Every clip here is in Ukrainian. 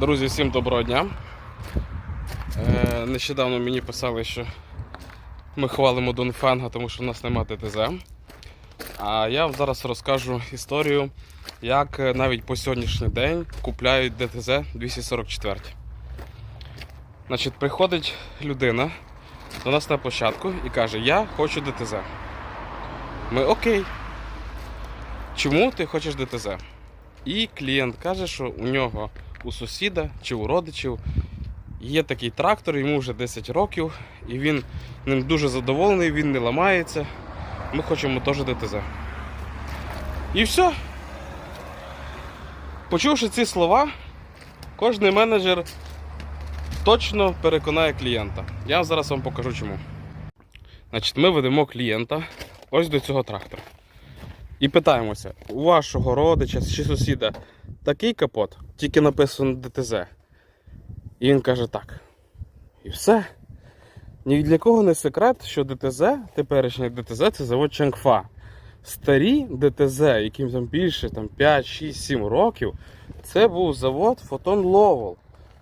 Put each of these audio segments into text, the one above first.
Друзі, всім доброго дня. Е, нещодавно мені писали, що ми хвалимо Донфенга, тому що в нас немає ДТЗ. А я зараз розкажу історію, як е, навіть по сьогоднішній день купляють ДТЗ 244. Значить, приходить людина до нас на площадку і каже: Я хочу ДТЗ. Ми окей. Чому ти хочеш ДТЗ? І клієнт каже, що у нього у сусіда чи у родичів є такий трактор, йому вже 10 років, і він ним дуже задоволений, він не ламається. Ми хочемо теж ДТЗ. І все. Почувши ці слова, кожний менеджер точно переконає клієнта. Я зараз вам покажу чому. Значить, ми ведемо клієнта ось до цього трактора. І питаємося, у вашого родича чи сусіда такий капот, тільки написано ДТЗ. І він каже так. І все. Ні для кого не секрет, що ДТЗ, теперішній ДТЗ це завод Чангфа. Старі ДТЗ, яким там більше там, 5, 6, 7 років, це був завод Фотон Ловол.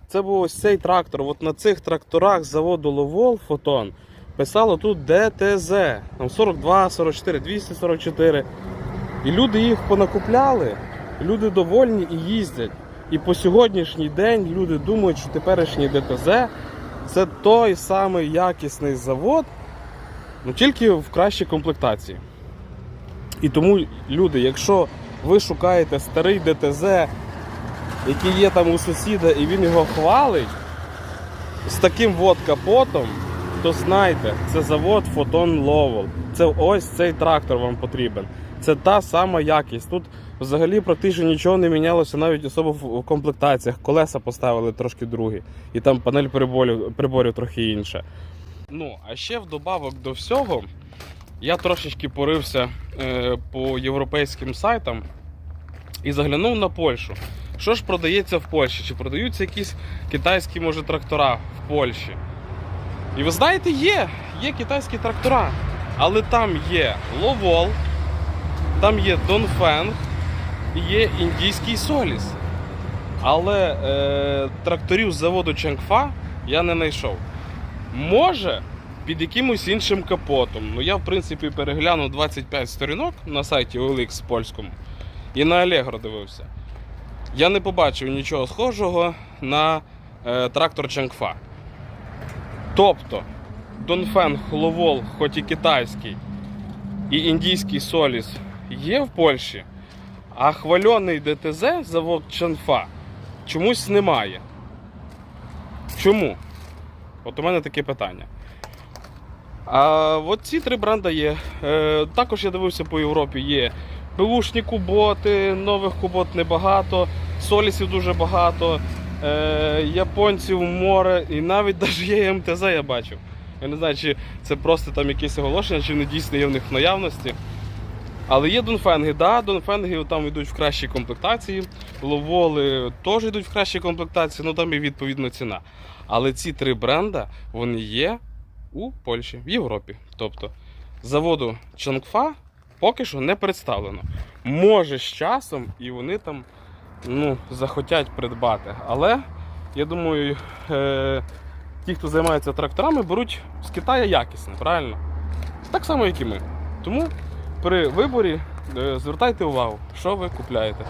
Це був ось цей трактор. От на цих тракторах заводу Ловол Фотон писало тут ДТЗ. Там 42, 44, 244. І люди їх понакупляли, люди довольні і їздять. І по сьогоднішній день люди думають, що теперішній ДТЗ це той самий якісний завод, ну тільки в кращій комплектації. І тому, люди, якщо ви шукаєте старий ДТЗ, який є там у сусіда, і він його хвалить, з таким от капотом, то знайте, це завод Фотон Ловол. Це ось цей трактор вам потрібен. Це та сама якість. Тут взагалі практично нічого не мінялося, навіть особо в комплектаціях. Колеса поставили трошки другі, і там панель приборів, приборів трохи інша. Ну, а ще вдобавок до всього, я трошечки порився е, по європейським сайтам і заглянув на Польщу. Що ж продається в Польщі? Чи продаються якісь китайські, може, трактора в Польщі? І ви знаєте, є, є китайські трактора, але там є Ловол, там є Донфенг і є індійський Соліс. Але е, тракторів з заводу Чангфа я не знайшов. Може, під якимось іншим капотом. Ну я, в принципі, переглянув 25 сторінок на сайті OLX польському і на Allegro дивився. Я не побачив нічого схожого на е, трактор Чангфа. Тобто, Донфен Ловол, хоч і китайський, і індійський Соліс є в Польщі, а хвальоний ДТЗ завод Чанфа чомусь немає. Чому? От у мене таке питання. А от ці три бренди є. Е, також я дивився по Європі, є Беушні куботи, нових кубот небагато, солісів дуже багато, е, японців море, і навіть навіть є МТЗ я бачив. Я не знаю, чи це просто там якесь оголошення, чи вони дійсно є в них наявності. Але є Донфенги, да, Донфенги там йдуть в кращій комплектації, ловоли теж йдуть в кращій комплектації, ну там і відповідно ціна. Але ці три бренда вони є у Польщі, в Європі. Тобто заводу Чангфа поки що не представлено. Може з часом і вони там ну, захотять придбати. Але я думаю, е- ті, хто займається тракторами, беруть з Китаю якісне, правильно? Так само, як і ми. Тому при виборі е, звертайте увагу, що ви купляєте.